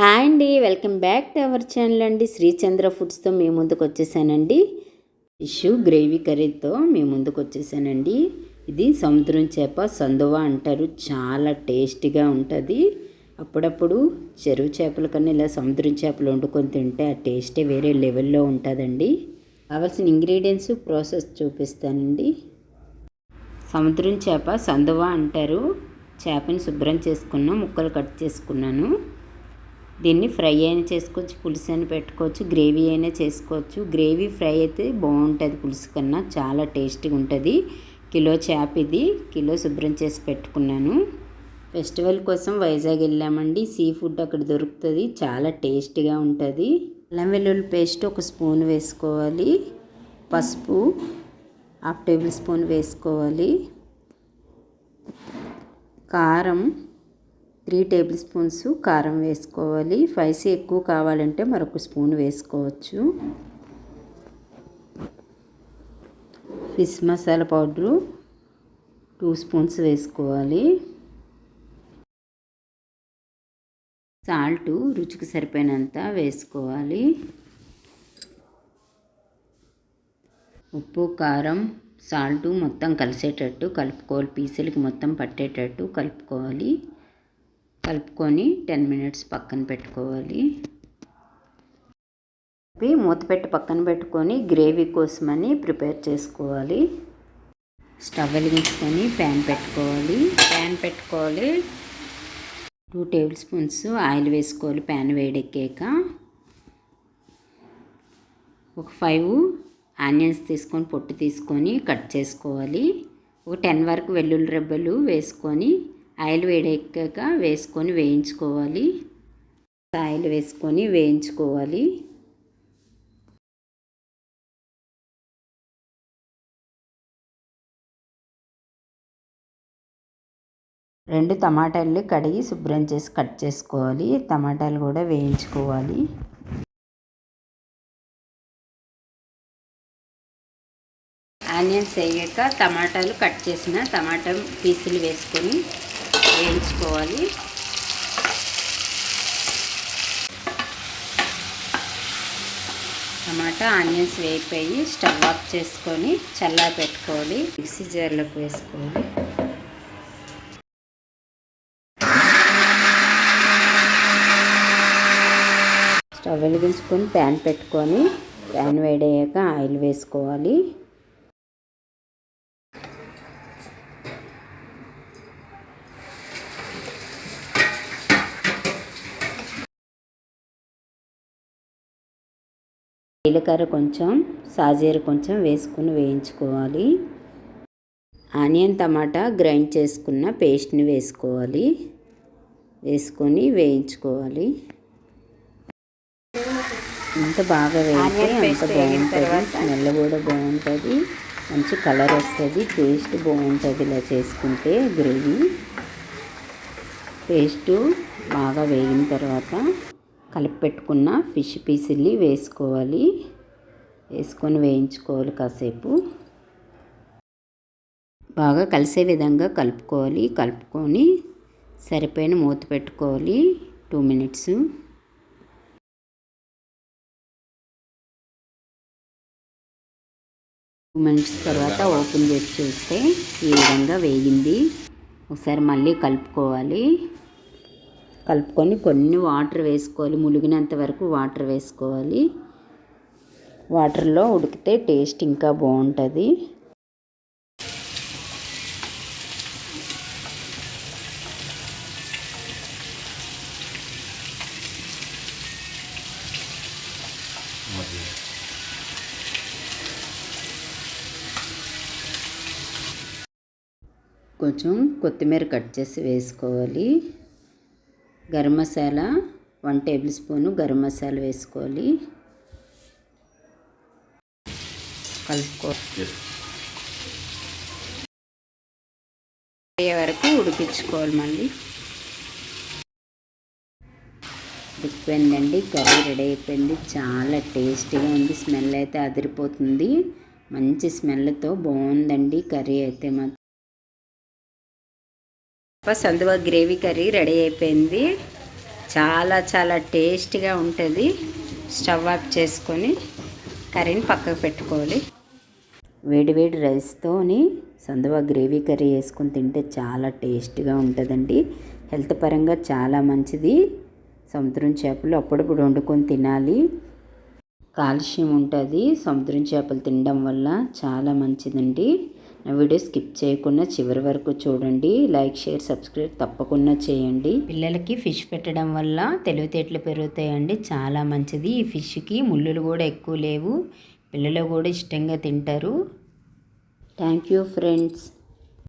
Hi అండి welcome back to our channel అండి. శ్రీచంద్ర ఫుడ్స్తో మీ ముందుకు వచ్చేసానండి. ఫిష్ గ్రేవీ కర్రీతో మీ ముందుకు వచ్చేసానండి. ఇది సముద్రం చేప సందువ అంటారు. చాలా టేస్టీగా ఉంటుంది. అప్పుడప్పుడు చెరువు చేపల కన్నా ఇలా సముద్రం చేపలు వండుకొని తింటే ఆ టేస్టే వేరే లెవెల్లో ఉంటుందండి. కావాల్సిన ఇంగ్రీడియంట్స్ ప్రాసెస్ చూపిస్తానండి. సముద్రం చేప సందువ అంటారు. చేపని శుభ్రం చేసుకున్న ముక్కలు కట్ చేసుకున్నాను. దీన్ని ఫ్రై అయినా చేసుకోవచ్చు పులుసు అయినా పెట్టుకోవచ్చు గ్రేవీ అయినా చేసుకోవచ్చు. గ్రేవీ ఫ్రై అయితే బాగుంటుంది పులుసు కన్నా చాలా టేస్టీగా ఉంటుంది. కిలో చేప ఇది కిలో శుభ్రం చేసి పెట్టుకున్నాను. ఫెస్టివల్ కోసం వైజాగ్ వెళ్ళామండి. సీ ఫుడ్ అక్కడ దొరుకుతుంది చాలా టేస్టీగా ఉంటుంది. అల్లం వెల్లుల్లి పేస్ట్ ఒక స్పూన్ వేసుకోవాలి. పసుపు హాఫ్ టేబుల్ స్పూన్ వేసుకోవాలి. కారం త్రీ టేబుల్ స్పూన్స్ కారం వేసుకోవాలి. స్పైసీ ఎక్కువ కావాలంటే మరొక స్పూన్ వేసుకోవచ్చు. Fish masala powder two spoons వేసుకోవాలి. సాల్ట్ రుచికి సరిపోయినంత వేసుకోవాలి. ఉప్పు కారం సాల్ట్ మొత్తం కలిసేటట్టు కలుపుకోవాలి. పీసులకి మొత్తం పట్టేటట్టు కలుపుకోవాలి. కలుపుకొని టెన్ మినిట్స్ పక్కన పెట్టుకోవాలి. మూత పెట్టి పక్కన పెట్టుకొని గ్రేవీ కోసమని ప్రిపేర్ చేసుకోవాలి. స్టవ్ వెలిగించుకొని ప్యాన్ పెట్టుకోవాలి. ప్యాన్ పెట్టుకోవాలి. టూ టేబుల్ స్పూన్స్ ఆయిల్ వేసుకోవాలి ప్యాన్ వేడెక్కాక. ఒక ఫైవ్ ఆనియన్స్ తీసుకొని పొట్టు తీసుకొని కట్ చేసుకోవాలి. ఒక టెన్ వరకు వెల్లుల్లి రెబ్బలు వేసుకొని ఆయిల్ వేడెక్కాక వేసుకొని వేయించుకోవాలి. ఆయిల్ వేసుకొని వేయించుకోవాలి. రెండు టమాటాలు కడిగి శుభ్రం చేసి కట్ చేసుకోవాలి. టమాటాలు కూడా వేయించుకోవాలి. ఆనియన్స్ వేయక టమాటాలు కట్ చేసిన టమాటా పీసులు వేసుకొని వేయించుకోవాలి. టమాటా ఆనియన్స్ వేయిపోయి స్టవ్ ఆఫ్ చేసుకొని చల్లా పెట్టుకోవాలి. మిక్సీ జార్లోకి వేసుకోవాలి. స్టవ్ వెలిగించుకొని ప్యాన్ పెట్టుకొని ప్యాన్ వేడయ్యాక ఆయిల్ వేసుకోవాలి. జీలకర్ర కొంచెం సాజీర కొంచెం వేసుకుని వేయించుకోవాలి. ఆనియన్ టమాటా గ్రైండ్ చేసుకున్న పేస్ట్ని వేసుకోవాలి. వేసుకొని వేయించుకోవాలి. ఎంత బాగా వేయితే అంత బాగుంటుంది. స్మెల్ కూడా బాగుంటుంది. మంచి కలర్ వస్తుంది. టేస్ట్ బాగుంటుంది ఇలా చేసుకుంటే గ్రేవీ. పేస్టు బాగా వేగిన తర్వాత కలిపి పెట్టుకున్న ఫిష్ పీసుల్ని వేసుకోవాలి. వేసుకొని వేయించుకోవాలి కాసేపు. బాగా కలిసే విధంగా కలుపుకోవాలి. కలుపుకొని సరిపోయిన మూత పెట్టుకోవాలి. Two minutes. టూ మినిట్స్ తర్వాత ఓపెన్ చేసి చూస్తే ఈ విధంగా వేగింది. ఒకసారి మళ్ళీ కలుపుకోవాలి. కలుపుకొని కొన్ని వాటర్ వేసుకోవాలి. ములిగినంత వరకు వాటర్ వేసుకోవాలి. వాటర్లో ఉడికితే టేస్ట్ ఇంకా బాగుంటుంది. కొంచెం కొత్తిమీర కట్ చేసి వేసుకోవాలి. Garam masala one tablespoon garam masala వేసుకోవాలి. కలుపుకో. అయ్యే వరకు ఉడికించుకోవాలి మళ్ళీ. ఉడికిపోయిందండి కర్రీ రెడీ అయిపోయింది. చాలా టేస్టీగా ఉంది స్మెల్ అయితే అదిరిపోతుంది. మంచి స్మెల్తో బాగుందండి కర్రీ అయితే మాత్రం. సందువ గ్రేవీ కర్రీ రెడీ అయిపోయింది. చాలా చాలా టేస్ట్గా ఉంటుంది. స్టవ్ ఆఫ్ చేసుకొని కర్రీని పక్కకు పెట్టుకోవాలి. వేడివేడి రైస్తోని సందువా గ్రేవీ కర్రీ వేసుకొని తింటే చాలా టేస్ట్గా ఉంటుందండి. హెల్త్ పరంగా చాలా మంచిది. సముద్రం చేపలు అప్పుడప్పుడు వండుకొని తినాలి. కాల్షియం ఉంటుంది. సముద్రం చేపలు తినడం వల్ల చాలా మంచిదండి. వీడియో స్కిప్ చేయకుండా చివరి వరకు చూడండి. లైక్ షేర్ సబ్స్క్రైబ్ తప్పకుండా చేయండి. పిల్లలకి ఫిష్ పెట్టడం వల్ల తెలివితేటలు పెరుగుతాయండి. చాలా మంచిది. ఈ ఫిష్కి ముళ్ళులు కూడా ఎక్కువ లేవు. పిల్లలు కూడా ఇష్టంగా తింటారు. Thank you friends.